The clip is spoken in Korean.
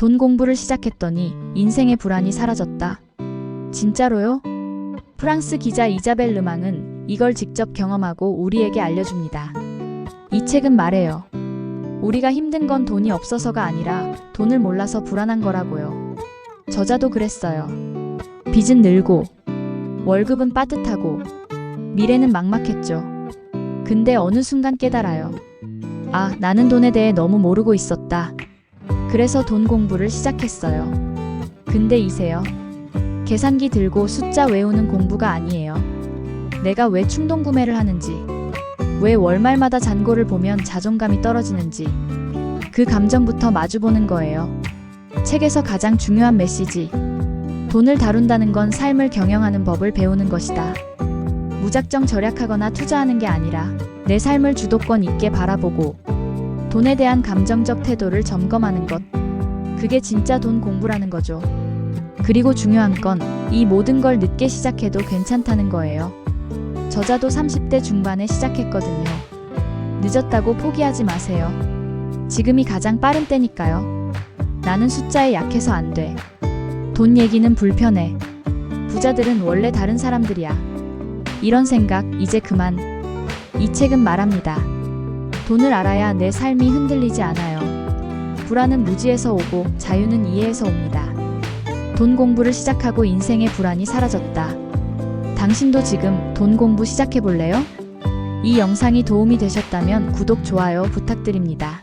돈 공부를 시작했더니 인생의 불안이 사라졌다. 진짜로요? 프랑스 기자 이자벨 르망은 이걸 직접 경험하고 우리에게 알려줍니다. 이 책은 말해요. 우리가 힘든 건 돈이 없어서가 아니라 돈을 몰라서 불안한 거라고요. 저자도 그랬어요. 빚은 늘고, 월급은 빠듯하고, 미래는 막막했죠. 근데 어느 순간 깨달아요. 아, 나는 돈에 대해 너무 모르고 있었다. 그래서 돈 공부를 시작했어요. 근데 이세요. 계산기 들고 숫자 외우는 공부가 아니에요. 내가 왜 충동 구매를 하는지, 왜 월말마다 잔고를 보면 자존감이 떨어지는지, 그 감정부터 마주보는 거예요. 책에서 가장 중요한 메시지. 돈을 다룬다는 건 삶을 경영하는 법을 배우는 것이다. 무작정 절약하거나 투자하는 게 아니라 내 삶을 주도권 있게 바라보고 돈에 대한 감정적 태도를 점검하는 것. 그게 진짜 돈 공부라는 거죠. 그리고 중요한 건 이 모든 걸 늦게 시작해도 괜찮다는 거예요. 저자도 30대 중반에 시작했거든요. 늦었다고 포기하지 마세요. 지금이 가장 빠른 때니까요. 나는 숫자에 약해서 안 돼. 돈 얘기는 불편해. 부자들은 원래 다른 사람들이야. 이런 생각 이제 그만. 이 책은 말합니다. 돈을 알아야 내 삶이 흔들리지 않아요. 불안은 무지에서 오고 자유는 이해에서 옵니다. 돈 공부를 시작하고 인생의 불안이 사라졌다. 당신도 지금 돈 공부 시작해 볼래요? 이 영상이 도움이 되셨다면 구독, 좋아요 부탁드립니다.